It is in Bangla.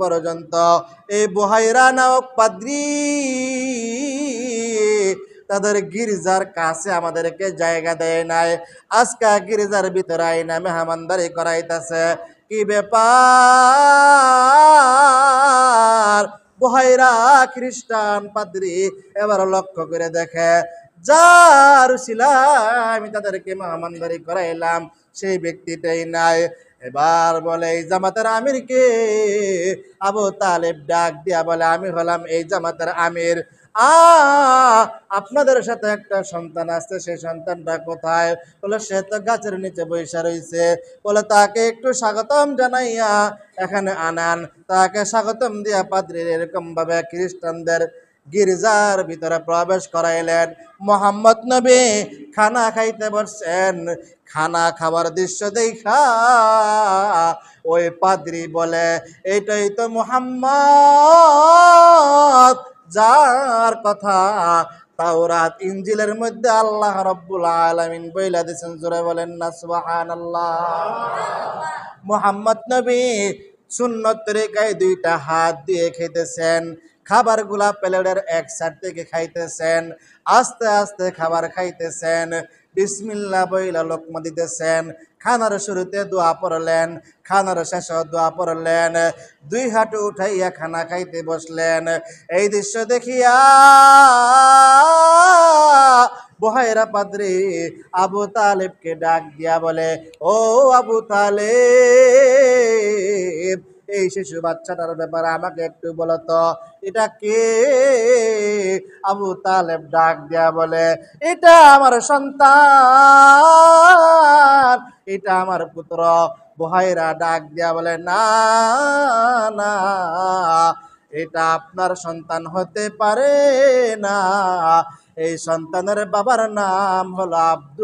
পর্যন্ত এই বহাইরা নামক পাদ্রি। তাদের গির্জার কাছে আমাদেরকে জায়গা দেয় নাই। আজকা গির্জার ভিতরে আইনা মেহমানদারি করাইতেছে। কি ব্যাপার? বহাইরা খ্রিস্টান পাদ্রি এবার লক্ষ্য করে দেখে। যার আমি তাদেরকে মেহমানদারি করাইলাম, সেই ব্যক্তিটাই নাই। এবার বলে, এই জামাতের আমিরকে আবু তালেব ডাক দিয়া বলে, আমি হলাম এই জামাতের আমির। আ আপনাদের সাথে একটা সন্তান আছে সেই সন্তানটা কোথায়? বলে, সে তো গাছের নিচে বৈশা রয়েছে বলে, তাকে একটু স্বাগতম জানাইয়া এখানে আনান। তাকে স্বাগতম দিয়া পাদ্রীর এরকম ভাবে খ্রিস্টানদের গির্জার ভিতরে প্রবেশ করাইলেন। মোহাম্মদ নবী খানা খাইতে বসছেন। খানা খাবার দৃশ্য দেখা ওই পাদ্রি বলে এটাই তো মোহাম্মদ। যার কথা তাওরাত ইঞ্জিলের মধ্যে আল্লাহ রব্বুল আলামিন বইলা দিয়েছেন জোরে বলেন না, সুবহানাল্লাহ। মোহাম্মদ নবী সুন্নত তরিকায় দুইটা হাত দিয়ে খেতেছেন। খাবারগুলা প্লেটের এক সাইড থেকে খাইতেছেন, আস্তে আস্তে খাবার খাইতেছেন। বিসমিল্লা বইলা লোকমা দিতেছেন। খানার শুরুতে দোয়া পড়লেন, খানার শেষে দোয়া পড়লেন। দুই হাঁটু উঠাইয়া খানা খাইতে বসলেন। এই দৃশ্য দেখিয়া বহাইরা পাদ্রি আবু তালেবকে ডাক দিয়া বলে, ও আবু তালেব এই শিশু বাচ্চাটার ব্যাপারে আমাকে একটু বলো তো। এটা কে? আবু তালেব ডাক দিয়া বলে, এটা আমার সন্তান, এটা আমার পুত্র। বহাইরা ডাক দিয়া বলে, না না, এটা আপনার সন্তান হতে পারে না। এই সন্তানের বাবার নাম হলো আব্দুল